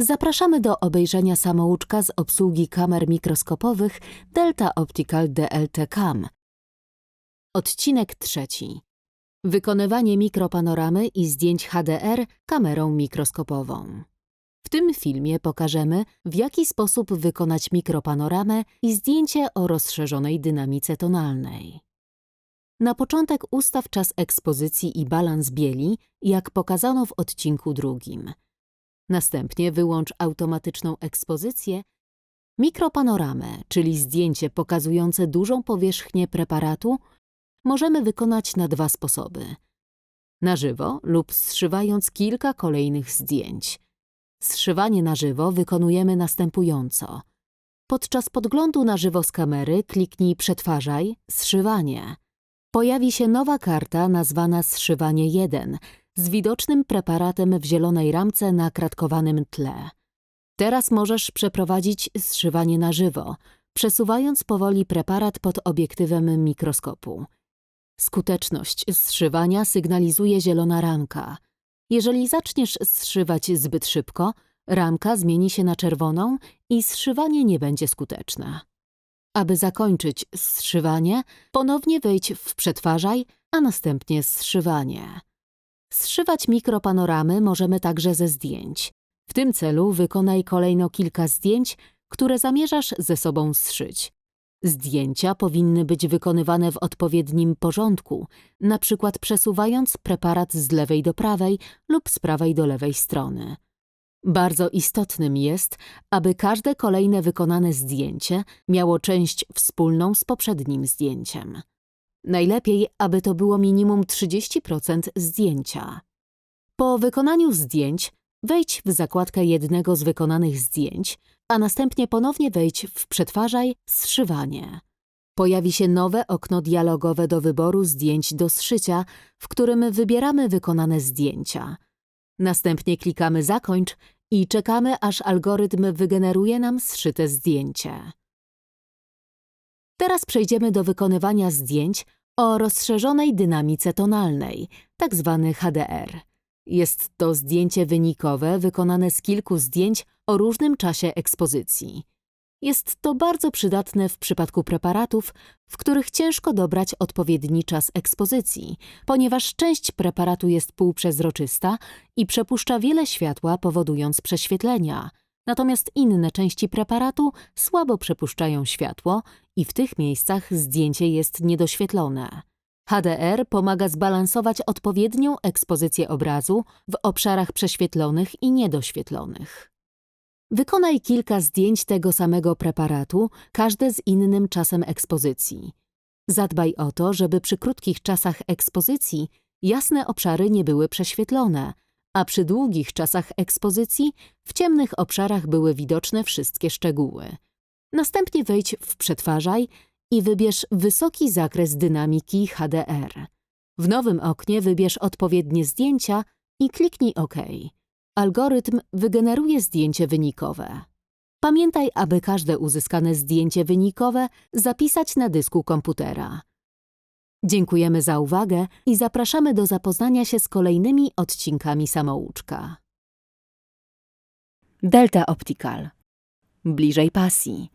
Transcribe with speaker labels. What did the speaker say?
Speaker 1: Zapraszamy do obejrzenia samouczka z obsługi kamer mikroskopowych Delta Optical DLT Cam. Odcinek trzeci. Wykonywanie mikropanoramy i zdjęć HDR kamerą mikroskopową. W tym filmie pokażemy, w jaki sposób wykonać mikropanoramę i zdjęcie o rozszerzonej dynamice tonalnej. Na początek ustaw czas ekspozycji i balans bieli, jak pokazano w odcinku drugim. Następnie wyłącz automatyczną ekspozycję, mikropanoramę, czyli zdjęcie pokazujące dużą powierzchnię preparatu, możemy wykonać na dwa sposoby. Na żywo lub zszywając kilka kolejnych zdjęć. Zszywanie na żywo wykonujemy następująco. Podczas podglądu na żywo z kamery kliknij Przetwarzaj, Zszywanie. Pojawi się nowa karta nazwana Zszywanie 1 z widocznym preparatem w zielonej ramce na kratkowanym tle. Teraz możesz przeprowadzić zszywanie na żywo, przesuwając powoli preparat pod obiektywem mikroskopu. Skuteczność zszywania sygnalizuje zielona ramka. Jeżeli zaczniesz zszywać zbyt szybko, ramka zmieni się na czerwoną i zszywanie nie będzie skuteczne. Aby zakończyć zszywanie, ponownie wejdź w Przetwarzaj, a następnie zszywanie. Zszywać mikropanoramy możemy także ze zdjęć. W tym celu wykonaj kolejno kilka zdjęć, które zamierzasz ze sobą zszyć. Zdjęcia powinny być wykonywane w odpowiednim porządku, przykład przesuwając preparat z lewej do prawej lub z prawej do lewej strony. Bardzo istotnym jest, aby każde kolejne wykonane zdjęcie miało część wspólną z poprzednim zdjęciem. Najlepiej, aby to było minimum 30% zdjęcia. Po wykonaniu zdjęć wejdź w zakładkę jednego z wykonanych zdjęć, a następnie ponownie wejdź w Przetwarzaj Zszywanie. Pojawi się nowe okno dialogowe do wyboru zdjęć do zszycia, w którym wybieramy wykonane zdjęcia. Następnie klikamy Zakończ i czekamy, aż algorytm wygeneruje nam zszyte zdjęcie. Teraz przejdziemy do wykonywania zdjęć o rozszerzonej dynamice tonalnej, tzw. HDR. Jest to zdjęcie wynikowe wykonane z kilku zdjęć o różnym czasie ekspozycji. Jest to bardzo przydatne w przypadku preparatów, w których ciężko dobrać odpowiedni czas ekspozycji, ponieważ część preparatu jest półprzezroczysta i przepuszcza wiele światła, powodując prześwietlenia. Natomiast inne części preparatu słabo przepuszczają światło i w tych miejscach zdjęcie jest niedoświetlone. HDR pomaga zbalansować odpowiednią ekspozycję obrazu w obszarach prześwietlonych i niedoświetlonych. Wykonaj kilka zdjęć tego samego preparatu, każde z innym czasem ekspozycji. Zadbaj o to, żeby przy krótkich czasach ekspozycji jasne obszary nie były prześwietlone, a przy długich czasach ekspozycji w ciemnych obszarach były widoczne wszystkie szczegóły. Następnie wejdź w Przetwarzaj i wybierz wysoki zakres dynamiki HDR. W nowym oknie wybierz odpowiednie zdjęcia i kliknij OK. Algorytm wygeneruje zdjęcie wynikowe. Pamiętaj, aby każde uzyskane zdjęcie wynikowe zapisać na dysku komputera. Dziękujemy za uwagę i zapraszamy do zapoznania się z kolejnymi odcinkami samouczka. Delta Optical. Bliżej pasji.